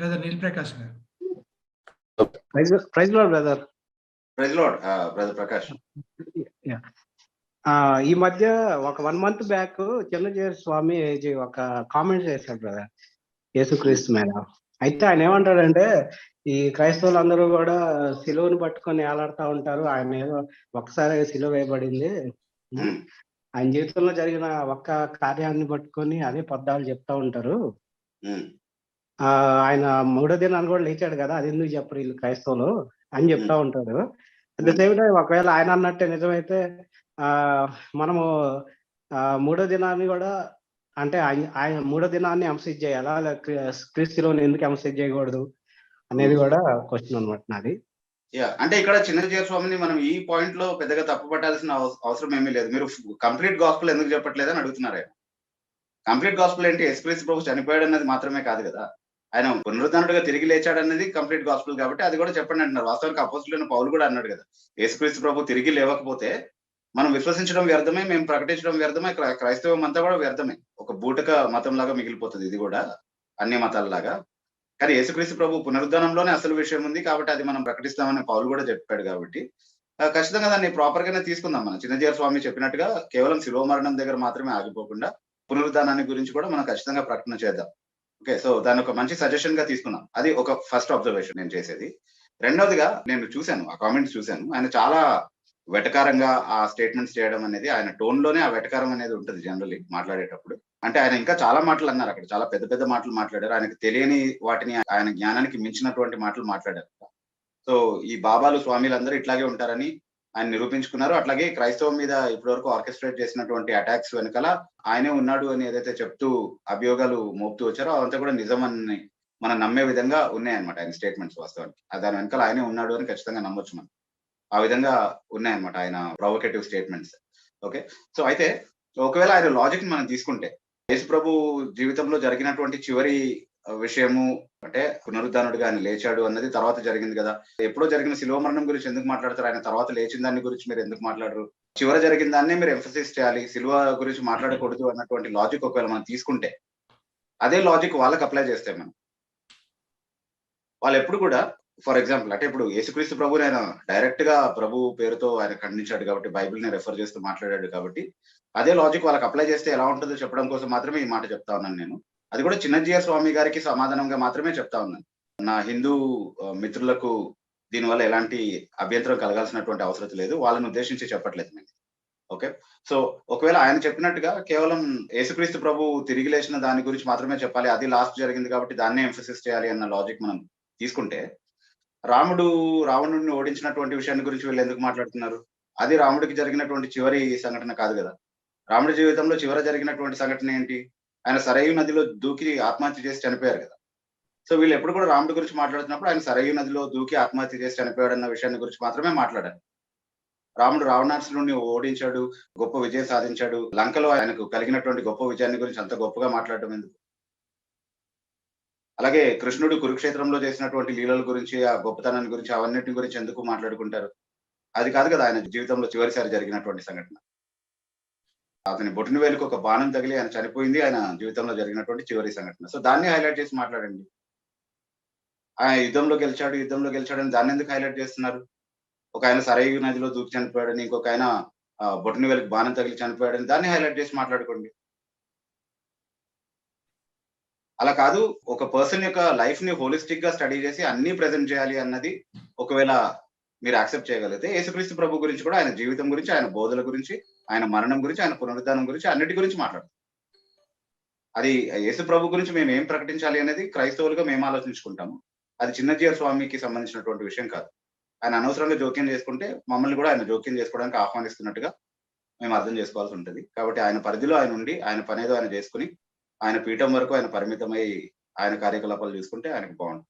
Brother Neil Prakash గారు prize ప్రైజ్లో brother praise lord brother Prakash ఈ మధ్య ఒక వన్ మంత్ బ్యాక్ చిన్నజీవి స్వామి ఇది ఒక కామెంట్ చేశాడు బ్రదర్ యేసుక్రీస్తు మీద. అయితే ఆయన ఏమంటాడంటే ఈ క్రైస్తవులందరూ కూడా సిలువను పట్టుకొని ఏలాడుతూ ఉంటారు. ఆయన ఏదో ఒకసారి సిలువ వేయబడింది. ఆయన జీవితంలో జరిగిన ఒక్క కార్యాన్ని పట్టుకొని అదే పద్దాలు చెప్తా ఉంటారు. ఆయన మూడో దినాన్ని కూడా లేచాడు కదా అది ఎందుకు చెప్పరు వీళ్ళు క్రైస్తవులు అని చెప్తా ఉంటాడు. అట్ ద సేమ్ టైం ఒకవేళ ఆయన అన్నట్టే నిజమైతే ఆ మనము ఆ మూడో దినాన్ని కూడా అంటే ఆయన- మూడో దినాన్ని ఎంసైజ్ చేయాలా? క్రీస్తులోని ఎందుకు ఎంసైజ్ చేయకూడదు అనేది కూడా క్వశ్చన్ అనమాట నాది. అంటే ఇక్కడ చిన్నజీవ స్వామిని మనం ఈ పాయింట్లో పెద్దగా తప్పు పట్టాల్సిన అవ- అవసరం ఏమీ లేదు. మీరు కంప్లీట్ గాస్పుల్ ఎందుకు చెప్పట్లేదు అని అడుగుతున్నారు? కంప్లీట్ గాస్పుల్ ఏంటి? ఎస్ప్రెస్ ప్రభు చనిపోయాడు అన్నది మాత్రమే కాదు కదా. ఆయన పునరుద్ధరణుడుగా తిరిగి లేచాడు అనేది కంప్లీట్ గాస్పుల్ కాబట్టి అది కూడా చెప్పండి అంటున్నారు. వాస్తవానికి అపోజిట్ పౌలు కూడా అన్నాడు కదా యేసుక్రీస్తు ప్రభు తిరిగి లేవకపోతే మనం విశ్వసించడం వ్యర్థమే మేము ప్రకటించడం వ్యర్థమే క్రైస్తవం అంతా కూడా వ్యర్థమే. ఒక బూటక మతం లాగా మిగిలిపోతుంది ఇది కూడా అన్ని మతాలలాగా. కానీ యేసుక్రీస్తు ప్రభు పునరుద్ధానంలోనే అసలు విషయం ఉంది కాబట్టి అది మనం ప్రకటిస్తామని పౌలు కూడా చెప్పాడు కాబట్టి ఖచ్చితంగా దాన్ని ప్రాపర్ గానే తీసుకుందాం మనం. చిన్నజీర స్వామి చెప్పినట్టుగా కేవలం శిలో మరణం దగ్గర మాత్రమే ఆగిపోకుండా పునరుద్ధానాన్ని గురించి కూడా మనం ఖచ్చితంగా ప్రకటన చేద్దాం. ఓకే సో దాన్ని ఒక మంచి సజెషన్గా తీసుకున్నాం. అది ఒక ఫస్ట్ అబ్జర్వేషన్ నేను చేసేది. రెండవదిగా నేను చూశాను ఆ కామెంట్స్ చూశాను. ఆయన చాలా వెటకారంగా ఆ స్టేట్మెంట్స్ చేయడం అనేది ఆయన టోన్లోనే ఆ వెటకారం అనేది ఉంటుంది జనరల్లీ మాట్లాడేటప్పుడు. అంటే ఆయన ఇంకా చాలా మాటలు అన్నారు అక్కడ చాలా పెద్ద పెద్ద మాటలు మాట్లాడారు. ఆయనకు తెలియని వాటిని ఆయన జ్ఞానానికి మించినటువంటి మాటలు మాట్లాడారు. సో ఈ బాబాలు స్వామిలందరూ ఇట్లాగే ఉంటారని ఆయన నిరూపించుకున్నారు. అట్లాగే క్రైస్తవం మీద ఇప్పటివరకు ఆర్కెస్ట్రేట్ చేసినటువంటి అటాక్స్ వెనకాల ఆయనే ఉన్నాడు అని ఏదైతే చెప్తూ అభియోగాలు మోపుతూ వచ్చారో అవంతా కూడా నిజమని మనం నమ్మే విధంగా ఉన్నాయన్నమాట ఆయన స్టేట్మెంట్స్ వాస్తవానికి. దాని వెనకాల ఆయనే ఉన్నాడు అని ఖచ్చితంగా నమ్మొచ్చు మనం. ఆ విధంగా ఉన్నాయన్నమాట ఆయన ప్రొవకేటివ్ స్టేట్మెంట్స్ ఓకే? సో అయితే ఒకవేళ ఆయన లాజిక్ మనం తీసుకుంటే యేసు ప్రభు జీవితంలో జరిగినటువంటి చివరి విషయము అంటే పునరుద్ధానుడిగా ఆయన లేచాడు అన్నది తర్వాత జరిగింది కదా. ఎప్పుడో జరిగిన శిలువ మరణం గురించి ఎందుకు మాట్లాడతారు? ఆయన తర్వాత లేచిన దాని గురించి మీరు ఎందుకు మాట్లాడరు? చివర జరిగిన దాన్నే మీరు ఎంఫసిస్ చేయాలి. సిలువ గురించి మాట్లాడకూడదు అన్నటువంటి లాజిక్ ఒకవేళ మనం తీసుకుంటే అదే లాజిక్ వాళ్ళకి అప్లై చేస్తే మనం. వాళ్ళు ఎప్పుడు కూడా ఫర్ ఎగ్జాంపుల్ అంటే ఇప్పుడు యేసుక్రీస్తు ప్రభు ఆయన డైరెక్ట్గా ప్రభు పేరుతో ఆయన ఖండించాడు కాబట్టి బైబిల్ని రెఫర్ చేస్తూ మాట్లాడాడు కాబట్టి అదే లాజిక్ వాళ్ళకి అప్లై చేస్తే ఎలా ఉంటుందో చెప్పడం కోసం మాత్రమే ఈ మాట చెప్తా ఉన్నాను నేను. అది కూడా చిన్నజీయ స్వామి గారికి సమాధానంగా మాత్రమే చెప్తా ఉన్నాను. నా హిందూ మిత్రులకు దీనివల్ల ఎలాంటి అభ్యంతరం కలగాల్సినటువంటి అవసరం లేదు. వాళ్ళని ఉద్దేశించి చెప్పట్లేదు నేను. ఓకే? సో ఒకవేళ ఆయన చెప్పినట్టుగా కేవలం యేసుక్రీస్తు ప్రభు తిరిగి లేచిన దాని గురించి మాత్రమే చెప్పాలి అది లాస్ట్ జరిగింది కాబట్టి దాన్నే ఎంఫసిస్ చేయాలి అన్న లాజిక్ మనం తీసుకుంటే రాముడు రావణుడిని ఓడించినటువంటి విషయాన్ని గురించి వీళ్ళు ఎందుకు మాట్లాడుతున్నారు? అది రాముడికి జరిగినటువంటి చివరి సంఘటన కాదు కదా. రాముడి జీవితంలో చివర జరిగినటువంటి సంఘటన ఏంటి? ఆయన సరయు నదిలో దూకి ఆత్మహత్య చేసి చనిపోయారు కదా. సో వీళ్ళు ఎప్పుడు కూడా రాముడి గురించి మాట్లాడుతున్నప్పుడు ఆయన సరయు నదిలో దూకి ఆత్మహత్య చేసి చనిపోయాడు అన్న విషయాన్ని గురించి మాత్రమే మాట్లాడారు. రాముడు రావణాసురుడిని ఓడించాడు గొప్ప విజయం సాధించాడు. లంకలో ఆయనకు కలిగినటువంటి గొప్ప విజయాన్ని గురించి అంత గొప్పగా మాట్లాడటం ఎందుకు? అలాగే కృష్ణుడు కురుక్షేత్రంలో చేసినటువంటి లీలల గురించి ఆ గొప్పతనాన్ని గురించి అవన్నిటి గురించి ఎందుకు మాట్లాడుకుంటారు? అది కాదు కదా ఆయన జీవితంలో చివరిసారి జరిగినటువంటి సంఘటన. అతని బొట్టిన వేలుకు ఒక బాణం తగిలి ఆయన చనిపోయింది ఆయన జీవితంలో జరిగినటువంటి చివరి సంఘటన. సో దాన్ని హైలైట్ చేసి మాట్లాడండి. ఆయన యుద్ధంలో గెలిచాడు యుద్ధంలో గెలిచాడు అని దాన్ని ఎందుకు హైలైట్ చేస్తున్నారు? ఒక ఆయన సరైన నదిలో దూకి చనిపోయాడని ఇంకొక ఆయన బొట్టిన వేలకు బాణం తగిలి చనిపోయాడని దాన్ని హైలైట్ చేసి మాట్లాడుకోండి. అలా కాదు ఒక పర్సన్ యొక్క లైఫ్ని హోలిస్టిక్గా స్టడీ చేసి అన్ని ప్రెజెంట్ చేయాలి అన్నది ఒకవేళ మీరు యాక్సెప్ట్ చేయగలిగితే యేసుక్రీస్తు ప్రభు గురించి కూడా ఆయన జీవితం గురించి ఆయన బోధల గురించి ఆయన మరణం గురించి ఆయన పునరుద్ధానం గురించి అన్నిటి గురించి మాట్లాడతాం. అది యేసు ప్రభు గురించి మేము ఏం ప్రకటించాలి అనేది క్రైస్తవులుగా మేము ఆలోచించుకుంటాము. అది చిన్నజీవ స్వామికి సంబంధించినటువంటి విషయం కాదు. ఆయన అనవసరంగా జోక్యం చేసుకుంటే మమ్మల్ని కూడా ఆయన జోక్యం చేసుకోవడానికి ఆహ్వానిస్తున్నట్టుగా మేము అర్థం చేసుకోవాల్సి ఉంటుంది. కాబట్టి ఆయన పరిధిలో ఆయన ఉండి ఆయన పనేదో ఆయన చేసుకుని ఆయన పీఠం వరకు ఆయన పరిమితమై ఆయన కార్యకలాపాలు చూసుకుంటే ఆయనకు బాగుంటుంది.